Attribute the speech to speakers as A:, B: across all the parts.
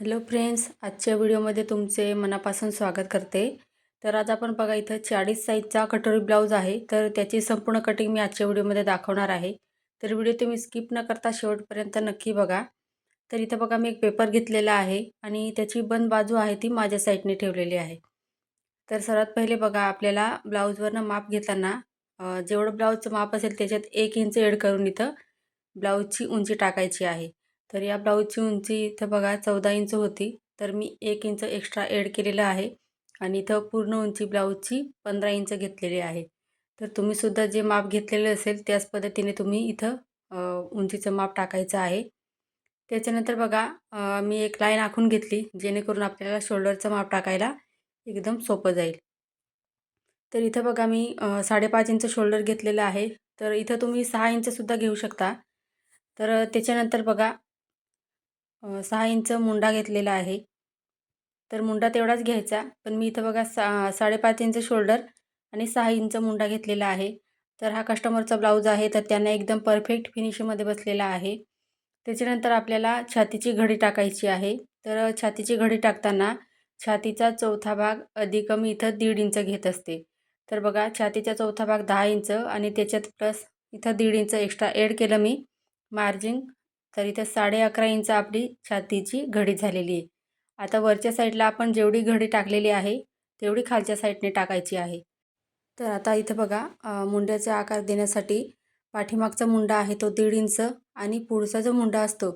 A: Hello friends आजच्या व्हिडिओमध्ये तुमचे मनापासून स्वागत करते. तर आज आपण बघा इथं चाळीस साईजचा कटोरी ब्लाऊज आहे. तर त्याची संपूर्ण कटिंग मी आजच्या व्हिडिओमध्ये दाखवणार आहे. तर व्हिडिओ तुम्ही स्किप न करता शेवटपर्यंत नक्की बघा. तर इथं बघा मी एक पेपर घेतलेला आहे आणि त्याची बंद बाजू आहे ती माझ्या साईडने ठेवलेली आहे. तर सर्वात पहिले बघा आपल्याला ब्लाऊजवरनं माप घेताना जेवढं ब्लाऊजचं माप असेल त्याच्यात एक इंच एड करून इथं ब्लाऊजची उंची टाकायची आहे. तर या ब्लाऊजची उंची इथं बघा चौदा इंच होती. तर मी एक इंच एक्स्ट्रा एड केलेलं आहे. आणि इथं पूर्ण उंची ब्लाऊजची पंधरा इंच घेतलेली आहे. तर तुम्हीसुद्धा जे माप घेतलेलं असेल त्याच पद्धतीने तुम्ही इथं उंचीचं माप टाकायचं आहे. त्याच्यानंतर बघा मी एक लाईन आखून घेतली जेणेकरून आपल्याला शोल्डरचं माप टाकायला एकदम सोपं जाईल. तर इथं बघा मी साडेपाच इंच शोल्डर घेतलेलं आहे. तर इथं तुम्ही सहा इंचसुद्धा घेऊ शकता. तर त्याच्यानंतर बघा सहा इंच मुंडा घेतलेला आहे. तर मुंडा तेवढाच घ्यायचा. पण मी इथं बघा सा साडेपाच इंच शोल्डर आणि सहा इंच मुंडा घेतलेला आहे. तर हा कस्टमरचा ब्लाऊज आहे तर त्यांना एकदम परफेक्ट फिनिशिंगमध्ये बसलेला आहे. त्याच्यानंतर आपल्याला छातीची घडी टाकायची आहे. तर छातीची घडी टाकताना छातीचा चौथा भाग अधिक मी इथं दीड इंच घेत असते. तर बघा छातीचा चौथा भाग दहा इंच आणि त्याच्यात प्लस इथं दीड इंच एक्स्ट्रा एड केलं मी. मार्जिन तर इथं साडे अकरा इंच आपली छातीची घडी झालेली आहे. आता वरच्या साईडला आपण जेवढी घडी टाकलेली आहे तेवढी खालच्या साईडने टाकायची आहे. तर आता इथं बघा मुंड्याचा आकार देण्यासाठी पाठीमागचा मुंडा आहे तो दीड इंच आणि पुढचा जो मुंडा असतो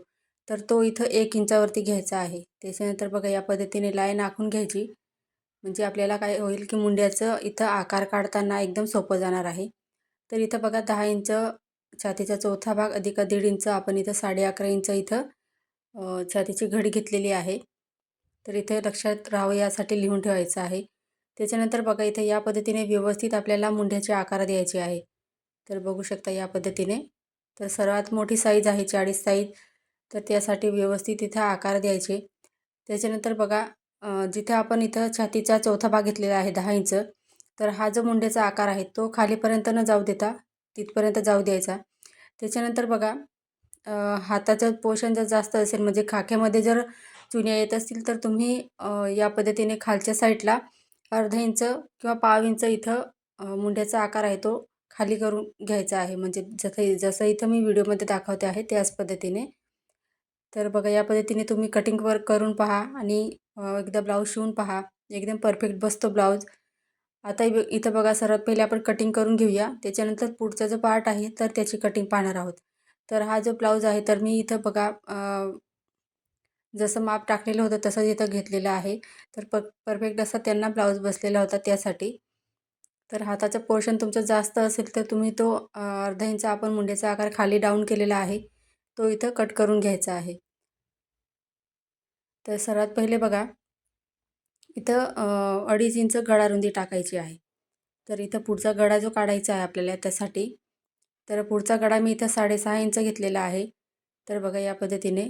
A: तर तो इथं एक इंचावरती घ्यायचा आहे. त्याच्यानंतर बघा या पद्धतीने लाईन आखून घ्यायची. म्हणजे आपल्याला काय होईल की मुंड्याचं इथं आकार काढताना एकदम सोपं जाणार आहे. तर इथं बघा दहा इंच छातीचा चौथा भाग अधिक दीड इंच आपण इथं साडे अकरा इंच इथं छातीची घडी घेतलेली आहे. तर इथे लक्षात राहावं यासाठी लिहून ठेवायचं आहे. त्याच्यानंतर बघा इथे या पद्धतीने व्यवस्थित आपल्याला मुंढ्याचे आकार द्यायचे आहे. तर बघू शकता या पद्धतीने. तर सर्वात मोठी साईज आहे चाळीस साईज तर त्यासाठी व्यवस्थित इथं आकार द्यायचे. त्याच्यानंतर बघा जिथे आपण इथं छातीचा चौथा भाग घेतलेला आहे दहा इंच तर हा जो मुंड्याचा आकार आहे तो खालीपर्यंत न जाऊ देता तिथपर्यंत जाऊ द्यायचा. त्याच्यानंतर बघा हाताचं पोषण जर जास्त असेल म्हणजे खाक्यामध्ये जर चुन्या येत असतील तर तुम्ही या पद्धतीने खालच्या साईडला अर्ध इंच किंवा पाव इंच इथं मुंड्याचा आकार आहे तो खाली करून घ्यायचा आहे. म्हणजे जसं जसं इथं मी व्हिडिओमध्ये दाखवते आहे त्याच पद्धतीने. तर बघा या पद्धतीने तुम्ही कटिंग वर्क करून पहा आणि एकदा ब्लाऊज शिवून पहा. एकदम परफेक्ट बसतो ब्लाऊज आता इथं बघा सर्वात पहिले आपण कटिंग करून घेऊया. त्याच्यानंतर पुढचा जो पार्ट आहे तर त्याची कटिंग पाहणार आहोत. तर हा जो ब्लाऊज आहे तर मी इथं बघा जसं माप टाकलेलं होतं तसंच इथं घेतलेलं आहे. तर प परफेक्ट असा त्यांना ब्लाऊज बसलेला होता त्यासाठी. तर हाताचं पोर्शन तुमचं जास्त असेल तर तुम्ही तो अर्धा इंच आपण मुंड्याचा आकार खाली डाऊन केलेला आहे. तो इथं कट करून घ्यायचा आहे. तर सर्वात पहिले बघा इथं अडीच इंच गळारुंदी टाकायची आहे. तर इथं पुढचा गडा जो काढायचा आहे आपल्याला त्यासाठी तर पुढचा गडा मी इथं साडेसहा इंच घेतलेला आहे. तर बघा या पद्धतीने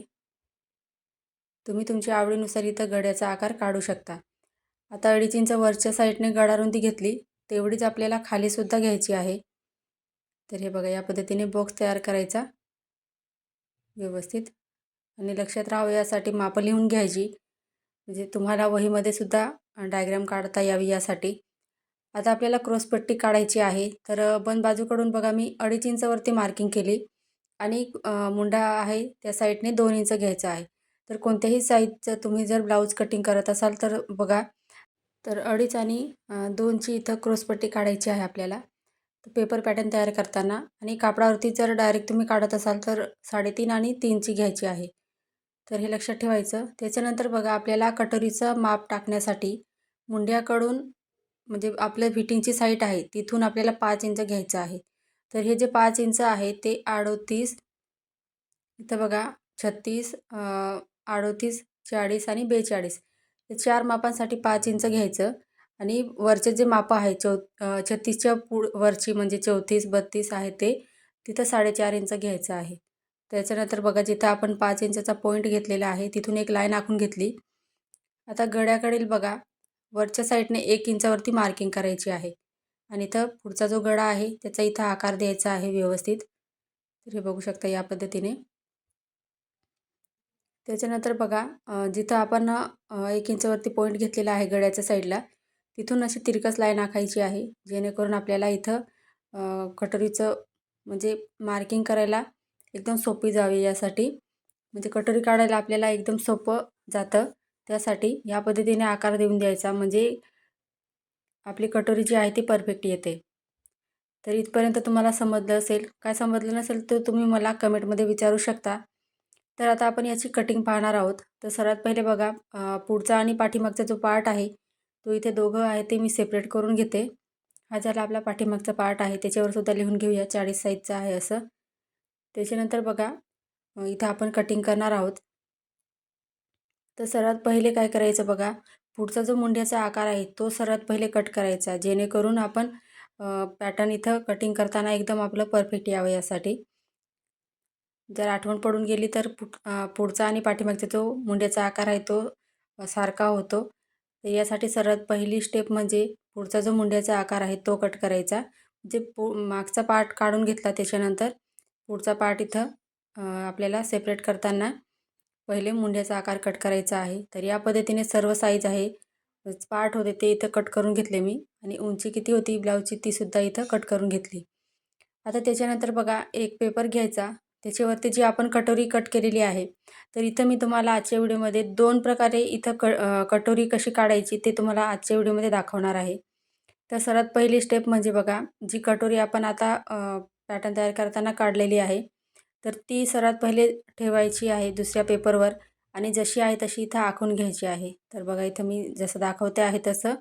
A: तुम्ही तुमच्या आवडीनुसार इथं गड्याचा आकार काढू शकता. आता अडीच इंच वरच्या साईडने गडारुंदी घेतली तेवढीच आपल्याला खालीसुद्धा घ्यायची आहे. तर हे बघा या पद्धतीने बॉक्स तयार करायचा व्यवस्थित. आणि लक्षात राहावं यासाठी मापं लिहून घ्यायची. म्हणजे तुम्हाला वहीमध्ये सुद्धा डायग्राम काढता यावी यासाठी. आता आपल्याला क्रॉसपट्टी काढायची आहे. तर बंद बाजूकडून बघा मी अडीच इंचवरती मार्किंग केली. आणि मुंडा आहे त्या साईडने दोन इंच घ्यायचं आहे. तर कोणत्याही साईजचं तुम्ही जर ब्लाऊज कटिंग करत असाल तर बघा. तर अडीच आणि दोनची इथं क्रॉसपट्टी काढायची आहे आपल्याला. पेपर पॅटर्न तयार करताना. आणि कापडावरती जर डायरेक्ट तुम्ही काढत असाल तर साडेतीन आणि तीनची घ्यायची आहे. तर हे लक्षात ठेवायचं. त्याच्यानंतर बघा आपल्याला कटोरीचं माप टाकण्यासाठी मुंड्याकडून म्हणजे आपल्या फिटिंगची साईट आहे तिथून आपल्याला पाच इंच घ्यायचं आहे. तर हे जे पाच इंच आहे ते अडोतीस इथं बघा छत्तीस अडोतीस चाळीस आणि बेचाळीस. हे चार मापांसाठी पाच इंच घ्यायचं आणि वरचे जे मापं आहे चौ छत्तीसच्या पुढ वरची म्हणजे चौतीस बत्तीस आहे ते तिथं साडेचार इंच घ्यायचं आहे. त्याच्यानंतर बघा जिथं आपण पाच इंचाचा पॉईंट घेतलेला आहे तिथून एक लाईन आखून घेतली. आता गड्याकडील बघा वरच्या साईडने एक इंचावरती मार्किंग करायची आहे. आणि इथं पुढचा जो गडा आहे त्याचा इथं आकार द्यायचा आहे व्यवस्थित. तर हे बघू शकता या पद्धतीने. त्याच्यानंतर बघा जिथं आपण एक इंचावरती पॉईंट घेतलेला आहे गळ्याच्या साईडला तिथून अशी तिरकस लाईन आखायची आहे जेणेकरून आपल्याला इथं कटरीचं कटोरीचं म्हणजे मार्किंग करायला एकदम सोपी जावी यासाठी. म्हणजे कटोरी काढायला आपल्याला एकदम सोपं जातं. त्यासाठी ह्या पद्धतीने आकार देऊन द्यायचा. म्हणजे आपली कटोरी जी आहे ती परफेक्ट येते. तर इथपर्यंत तुम्हाला समजलं असेल. काय समजलं नसेल तर तुम्ही मला कमेंटमध्ये विचारू शकता. तर आता आपण याची कटिंग पाहणार आहोत. तर सर्वात पहिले बघा पुढचा आणि पाठीमागचा जो पार्ट आहे तो इथे दोघं आहे ते मी सेपरेट करून घेते. हा झाला आपला पाठीमागचा पार्ट आहे. त्याच्यावर सुद्धा लिहून घेऊया. चाळीस साईजचा आहे असं. त्याच्यानंतर बघा इथं आपण कटिंग करणार आहोत. तर सर्वात पहिले काय करायचं बघा पुढचा जो मुंड्याचा आकार आहे तो सर्वात पहिले कट करायचा. जेणेकरून आपण पॅटर्न इथं कटिंग करताना एकदम आपलं परफेक्ट यावं यासाठी. जर आठवण पडून गेली तर पुढचा आणि पाठीमागचा जो मुंड्याचा आकार आहे तो सारखा होतो. तर यासाठी सर्वात पहिली स्टेप म्हणजे पुढचा जो मुंड्याचा आकार आहे तो कट करायचा. जे पु मागचा पार्ट काढून घेतला त्याच्यानंतर पुढचा पार्ट इथं आपल्याला सेपरेट करताना पहिले मुंड्याचा आकार कट करायचा आहे. तर या पद्धतीने सर्व साईज आहे. पार्ट होते ते इथं कट करून घेतले मी आणि उंची किती होती ब्लाऊजची तीसुद्धा इथं कट करून घेतली. आता त्याच्यानंतर बघा एक पेपर घ्यायचा. त्याच्यावरती जी आपण कटोरी कट केलेली आहे तर इथं मी तुम्हाला आजच्या व्हिडिओमध्ये दोन प्रकारे इथं क कटोरी कशी काढायची ते तुम्हाला आजच्या व्हिडिओमध्ये दाखवणार आहे. तर सर्वात पहिली स्टेप म्हणजे बघा जी कटोरी आपण आता पॅटर्न तयार करताना काढलेली आहे. तर ती सर्वात पहिले ठेवायची आहे दुसऱ्या पेपरवर आणि जशी आहे तशी इथं आखून घ्यायची आहे. तर बघा इथं मी जसं दाखवते आहे तसं.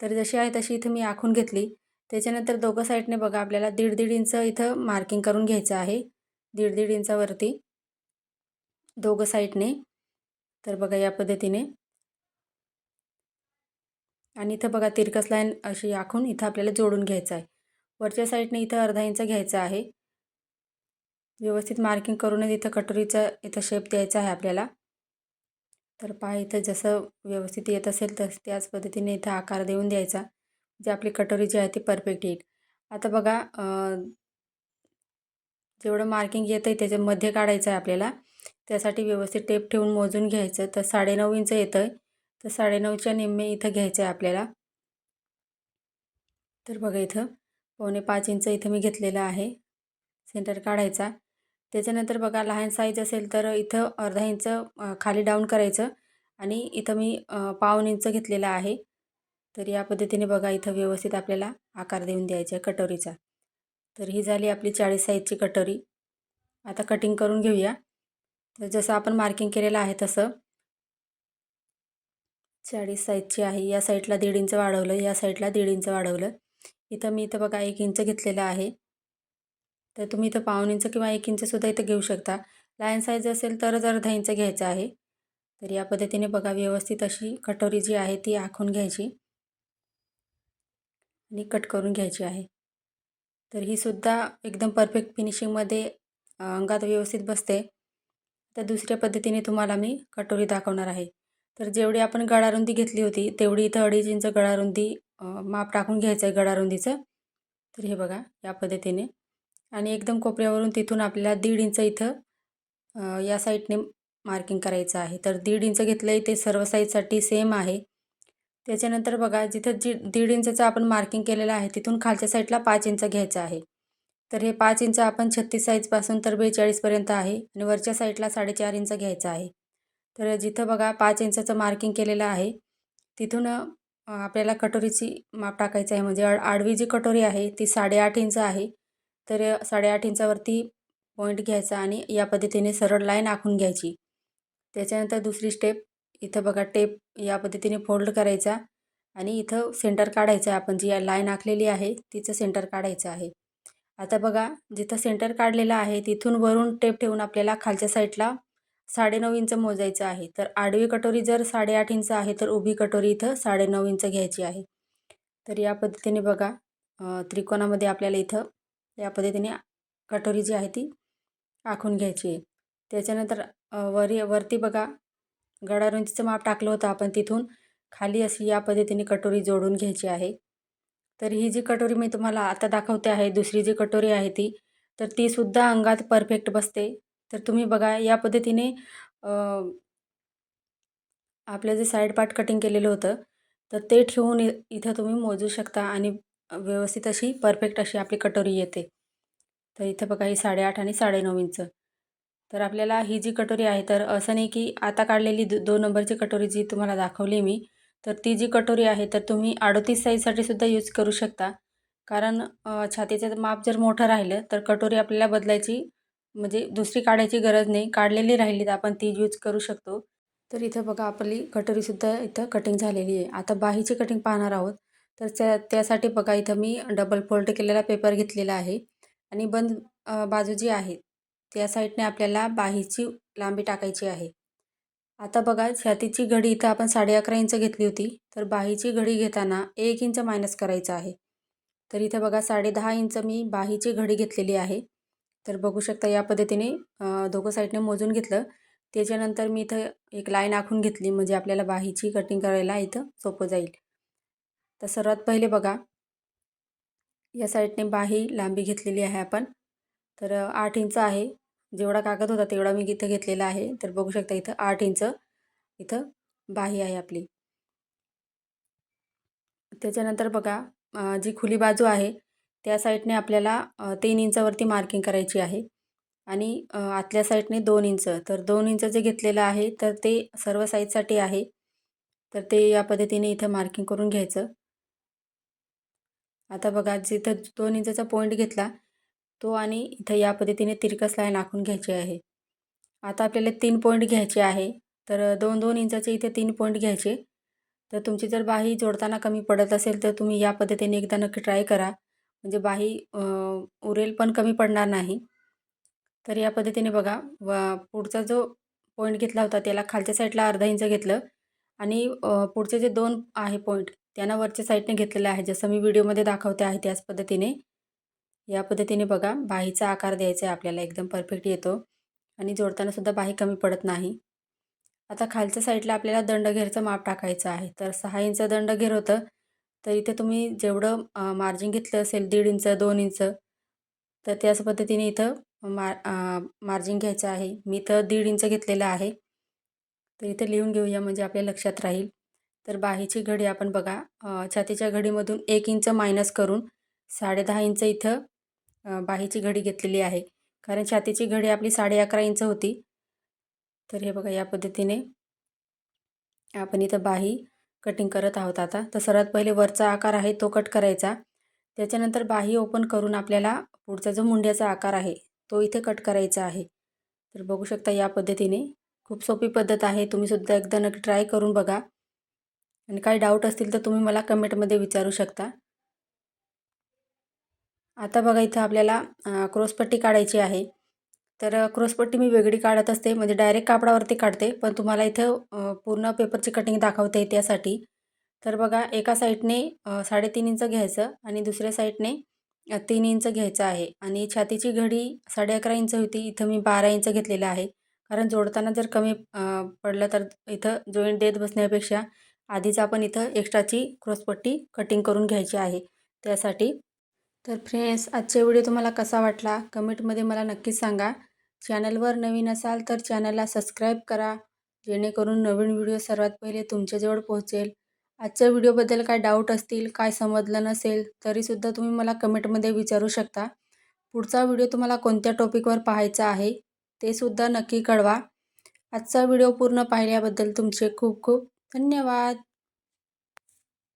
A: तर जशी आहे तशी इथं मी आखून घेतली. त्याच्यानंतर दोघं साईडने बघा आपल्याला दीड दीड इंच इथं मार्किंग करून घ्यायचं आहे. दीड दीड इंचावरती दोघं साईडने. तर बघा या पद्धतीने. आणि इथं बघा तिरकस लाईन अशी आखून इथं आपल्याला जोडून घ्यायचं आहे. वरच्या साईडने इथं अर्धा इंच घ्यायचा आहे. व्यवस्थित मार्किंग करूनच इथं कटोरीचा इथं शेप द्यायचा आहे आपल्याला. तर पहा इथं जसं व्यवस्थित येत असेल तस त्याच पद्धतीने इथं आकार देऊन द्यायचा. जे आपली कटोरी जी आहे ती परफेक्ट येईल. आता बघा जेवढं मार्किंग येतं आहे त्याच्यामध्ये काढायचं आहे आपल्याला. त्यासाठी व्यवस्थित टेप ठेवून मोजून घ्यायचं. तर साडेनऊ इंच येतं आहे तर साडेनऊच्या निम्मे इथं घ्यायचं आहे आपल्याला. तर बघा इथं. पावणे पाच इंच इथं मी घेतलेलं आहे. सेंटर काढायचा. त्याच्यानंतर बघा लहान साईज असेल तर इथं अर्धा इंच खाली डाऊन करायचं आणि इथं मी पाऊन इंच घेतलेला आहे. तर या पद्धतीने बघा इथं व्यवस्थित आपल्याला आकार देऊन द्यायचा आहे कटोरीचा. तर ही झाली आपली चाळीस साईजची कटोरी. आता कटिंग करून घेऊया. तर जसं आपण मार्किंग केलेलं आहे तसं. चाळीस साईजची आहे. या साईडला दीड इंच वाढवलं. या साईडला दीड इंच वाढवलं. इथं मी इथं बघा एक इंच घेतलेलं आहे. तर तुम्ही इथं पाऊन इंच किंवा एक इंचसुद्धा इथं घेऊ शकता. लायन साईज असेल तरच अर्धा इंच घ्यायचं आहे तर या पद्धतीने बघा व्यवस्थित अशी कटोरी जी आहे ती आखून घ्यायची. आणि कट करून घ्यायची आहे. तर ही सुद्धा एकदम परफेक्ट फिनिशिंगमध्ये अंगात व्यवस्थित बसते. तर दुसऱ्या पद्धतीने तुम्हाला मी कटोरी दाखवणार आहे. तर जेवढी आपण गळारुंदी घेतली होती तेवढी इथं अडीच इंच गळारुंदी माप टाकून घ्यायचं आहे गडारुंदीचं. तर हे बघा या पद्धतीने. आणि एकदम कोपऱ्यावरून तिथून आपल्याला दीड इंच इथं या साईडने मार्किंग करायचं आहे. तर दीड इंच घेतलं आहे ते सर्व साईजसाठी सेम आहे. त्याच्यानंतर बघा जिथं जी दीड इंचचं आपण मार्किंग केलेलं आहे तिथून खालच्या साईडला पाच इंच घ्यायचं आहे. तर हे पाच इंच आपण छत्तीस साईजपासून तर बेचाळीसपर्यंत आहे आणि वरच्या साईडला साडेचार इंच घ्यायचं आहे. तर जिथं बघा पाच इंचाचं मार्किंग केलेलं आहे तिथून आपल्याला कटोरीची माप टाकायचं आहे. म्हणजे आडवी जी कटोरी आहे ती साडेआठ इंच आहे. तर साडेआठ इंचावरती पॉईंट घ्यायचा आणि या पद्धतीने सरळ लाईन आखून घ्यायची. त्याच्यानंतर दुसरी स्टेप इथं बघा टेप या पद्धतीने फोल्ड करायचा आणि इथं सेंटर काढायचं आहे. आपण जी लाईन आखलेली आहे तिचं सेंटर काढायचं आहे. आता बघा जिथं सेंटर काढलेलं आहे तिथून वरून टेप ठेवून आपल्याला खालच्या साईडला साडेनऊ इंच मोजायचं आहे. तर आडवी कटोरी जर साडेआठ इंच आहे तर उभी कटोरी इथं साडेनऊ इंच घ्यायची आहे. तर या पद्धतीने बघा त्रिकोणामध्ये आपल्याला इथं या पद्धतीने कटोरी जी आहे ती आखून घ्यायची आहे. त्याच्यानंतर वरी वरती बघा गडारुंचीचं माप टाकलं होतं आपण तिथून खाली अशी या पद्धतीने कटोरी जोडून घ्यायची आहे. तर ही जी कटोरी मी तुम्हाला आता दाखवते आहे दुसरी जी कटोरी आहे ती तर तीसुद्धा अंगात परफेक्ट बसते. तर तुम्ही बघा या पद्धतीने आपलं जे साईड पार्ट कटिंग केलेलं होतं तर ते ठेवून इ इथं तुम्ही मोजू शकता आणि व्यवस्थित अशी परफेक्ट अशी आपली कटोरी येते. तर इथं बघा ही साडेआठ आणि साडेनऊ इंच तर आपल्याला ही जी कटोरी आहे तर असं नाही की आता काढलेली दो दोन नंबरची कटोरी जी तुम्हाला दाखवली मी तर ती जी कटोरी आहे तर तुम्ही अडतीस साईजसाठी सुद्धा यूज करू शकता. कारण छातीचं माप जर मोठं राहिलं तर कटोरी आपल्याला बदलायची म्हणजे दुसरी काढायची गरज नाही. काढलेली राहिली तर आपण ती यूज करू शकतो. तर इथं बघा आपली कटोरीसुद्धा इथं कटिंग झालेली आहे. आता बाहीची कटिंग पाहणार आहोत. तर त्या त्यासाठी बघा इथं मी डबल फोल्ड केलेला पेपर घेतलेला आहे. आणि बंद बाजू जी आहे त्या साईडने आपल्याला बाहीची लांबी टाकायची आहे. आता बघा छातीची घडी इथं आपण साडे अकरा इंच घेतली होती. तर बाहीची घडी घेताना एक इंच मायनस करायचं आहे. तर इथं बघा साडे दहा इंच मी बाहीची घडी घेतलेली आहे. तर बघू शकता या पद्धतीने दोघं साईडने मोजून घेतलं. त्याच्यानंतर मी इथं एक लाईन आखून घेतली म्हणजे आपल्याला बाहीची कटिंग करायला इथं सोपं जाईल. तर सर्वात पहिले बघा या साईडने बाही लांबी घेतलेली आहे आपण. तर आठ इंच आहे. जेवढा कागद होता तेवढा मी इथं घेतलेला आहे. तर बघू शकता इथं आठ इंच इथं बाही आहे आपली. त्याच्यानंतर बघा जी खुली बाजू आहे त्या साईडने आपल्याला तीन इंचावरती मार्किंग करायची आहे. आणि आतल्या साईडने दोन इंच. तर दोन इंच जे घेतलेलं आहे तर ते सर्व साईजसाठी आहे. तर ते या पद्धतीने इथं मार्किंग करून घ्यायचं. आता बघा जिथं दोन इंचाचा पॉईंट घेतला तो आणि इथं या पद्धतीने तिरकस लाईन आखून घ्यायची आहे. आता आपल्याला तीन पॉईंट घ्यायचे आहे. तर दोन दोन इंचाचे इथे तीन पॉईंट घ्यायचे. तर तुमची जर बाही जोडताना कमी पडत असेल तर तुम्ही या पद्धतीने एकदा नक्की ट्राय करा. म्हणजे बाही उरेल पण कमी पडणार नाही. तर या पद्धतीने बघा व पुढचा जो पॉईंट घेतला होता त्याला खालच्या साईडला अर्धा इंच घेतलं आणि पुढचे जे दोन आहे पॉईंट त्यांना वरच्या साईडने घेतलेलं आहे जसं मी व्हिडिओमध्ये दाखवते आहे त्याच पद्धतीने. या पद्धतीने बघा बाहीचा आकार द्यायचा आहे आपल्याला एकदम परफेक्ट येतो. आणि जोडतानासुद्धा बाही कमी पडत नाही. आता खालच्या साईडला आपल्याला दंडघेरचं माप टाकायचं आहे. तर सहा इंच दंडघेर होतं तर इथे तुम्ही जेवढं मार्जिन घेतलं असेल दीड इंच दोन इंच तर त्याच पद्धतीने इथं मार मार्जिन घ्यायचं आहे. मी तर दीड इंच घेतलेलं आहे. तर इथे लिहून घेऊया म्हणजे आपल्या लक्षात राहील. तर बाहीची घडी आपण बघा छातीच्या घडीमधून एक इंच मायनस करून साडे दहा इंच इथं बाहीची घडी घेतलेली आहे. कारण छातीची घडी आपली साडे अकरा इंच होती. तर हे बघा या पद्धतीने आपण इथं बाही कटिंग करत आहोत आता. तर सर्वात पहिले वरचा आकार आहे तो कट करायचा. त्याच्यानंतर बाही ओपन करून आपल्याला पुढचा जो मुंड्याचा आकार आहे तो इथे कट करायचा आहे. तर बघू शकता या पद्धतीने. खूप सोपी पद्धत आहे. तुम्हीसुद्धा एकदा नक्की ट्राय करून बघा. आणि काही डाऊट असतील तर तुम्ही मला कमेंटमध्ये विचारू शकता. आता बघा इथं आपल्याला क्रॉसपट्टी काढायची आहे. तर क्रॉसपट्टी मी वेगळी काढत असते. म्हणजे डायरेक्ट कापडावरती काढते. पण तुम्हाला इथं पूर्ण पेपरची कटिंग दाखवते त्यासाठी. तर बघा एका साईडने साडेतीन इंच घ्यायचं आणि दुसऱ्या साईडने तीन इंच घ्यायचं आहे. आणि छातीची घडी साडे अकरा इंच होती. इथं मी बारा इंच घेतलेलं आहे. कारण जोडताना जर कमी पडलं तर इथं जॉईंट देत बसण्यापेक्षा आधीच आपण इथं एक्स्ट्राची क्रॉसपट्टी कटिंग करून घ्यायची आहे. त्यासाठी. तर फ्रेंड्स आजचा व्हिडिओ तुम्हाला कसा वाटला? कमेंटमध्ये मला नक्कीच सांगा. चॅनलवर नवीन असाल तर चॅनलला सबस्क्राईब करा जेणेकरून नवीन व्हिडिओ सर्वात पहिले तुमच्याजवळ पोहोचेल. आजच्या व्हिडिओबद्दल काय डाऊट असतील काय समजलं नसेल तरीसुद्धा तुम्ही मला कमेंटमध्ये विचारू शकता. पुढचा व्हिडिओ तुम्हाला कोणत्या टॉपिकवर पाहायचा आहे ते सुद्धा नक्की कळवा. आजचा व्हिडिओ पूर्ण पाहिल्याबद्दल तुमचे खूप खूप धन्यवाद.